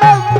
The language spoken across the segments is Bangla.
সন্তানে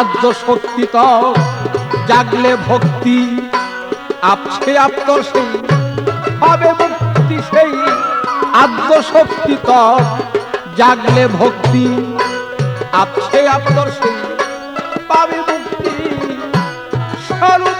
আদ্য শক্তি তো জাগলে ভক্তি আপছে আপ্তর সেই হবে মুক্তি সেই আদ্য শক্তি তো জাগলে ভক্তি আপছে আপ্তর সেই পাবে মুক্তি স্বরূপের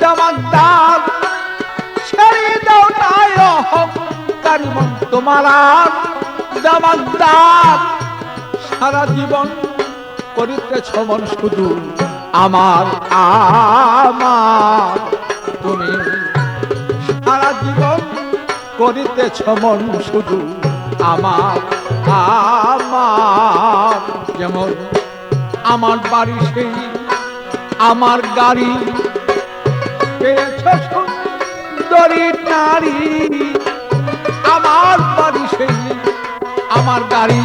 জমাদার ছেড়ে দাও না অহংকারী মন তোমার জমাদার সারা জীবন করিতেছ মন শুধু আমার আমার। তুমি সারা জীবন করিতেছ মন শুধু আমার আমার। যেমন আমার বাড়ি সেই, আমার গাড়ি পেয়েছ সুন্দরী নারী আমার আমার গাড়ি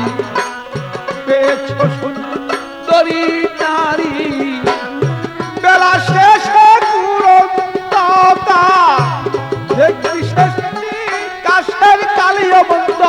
পেয়েছ সুন্দরী নারী বেলা শেষে দেখবি শেষ কাশের কালীয় বন্ধ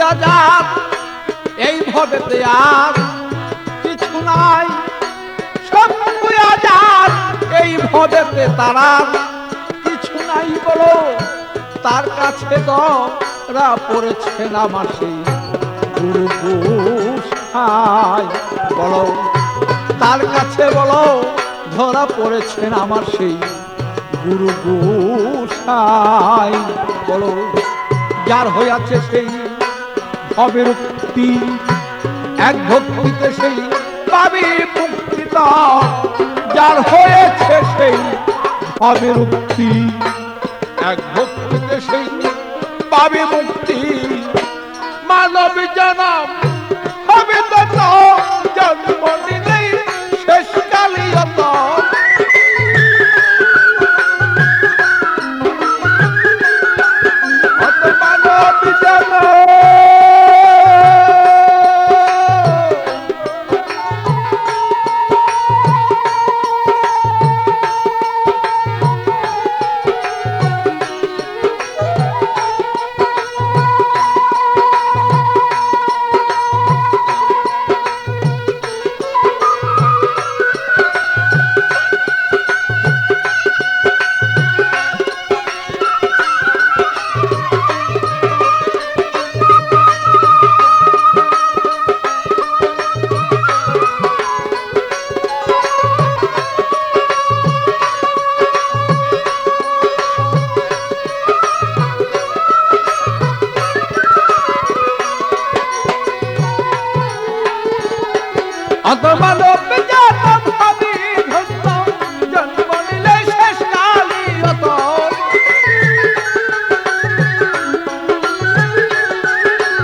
হইয়া যান এই আর কিছু নাই। সব হইয়া যান এই তারা কিছু নাই বলো। তার কাছে আমার সেই গুরু বলো। তার কাছে বলো, ধরা পড়েছেন আমার সেই গুরু গোসাই, বলো। যার হইয়াছে সেই ভবের মুক্তি এক ভক্তিতে সেই পাবে মুক্তি। যার হয়েছে সেই হবে মুক্তি এক ভক্তিতে সেই পাবে মুক্তি, মানব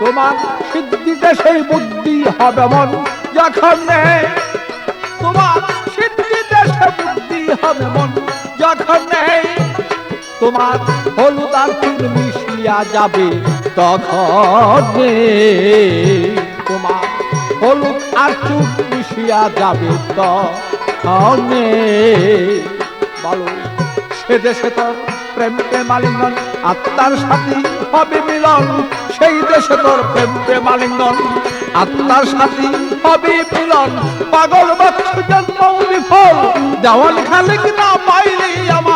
তোমার সিদ্ধিতে সেই বুদ্ধি হবে মন। যখন তোমার সিদ্ধিতে সে বুদ্ধি হবে মন, যখন তোমার হলুদ আর মিশিয়া যাবে, তখন তোমার হলুদ আর চুন মিশিয়া যাবে, তখন। বলো, সে দেশে তোর প্রেম প্রেমালিঙ্গন আত্মার সাথে হবে মিলন, সেই দেশে তোর প্রেম প্রেমালিঙ্গন আত্মার সাথে হবে মিলন, পাগল বাচ্চু জন্ম বিফল দেওয়াল খালিক না পাইলি আমার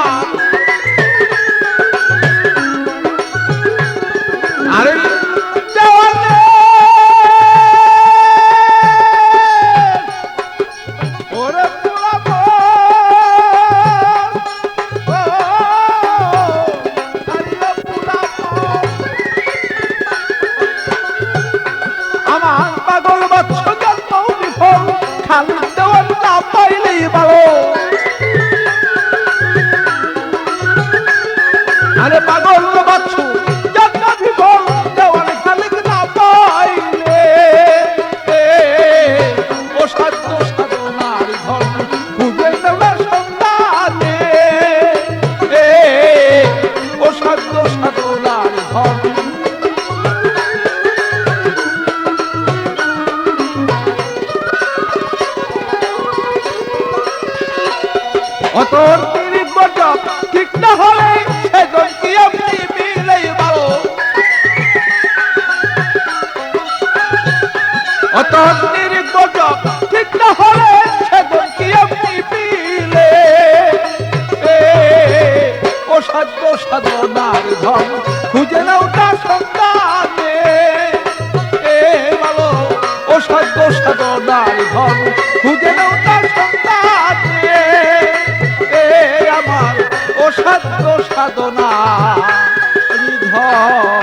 অতর তিরিশ বছর ঠিক না হলে সেজন কি আপনি মিলেই ভালো? অতর তিরিশ বছর ঠিক না হলে সেজন কি আপনি মিলে? ও সাধনার ধন খুঁজে নাও সাধ্য সাধনা ধন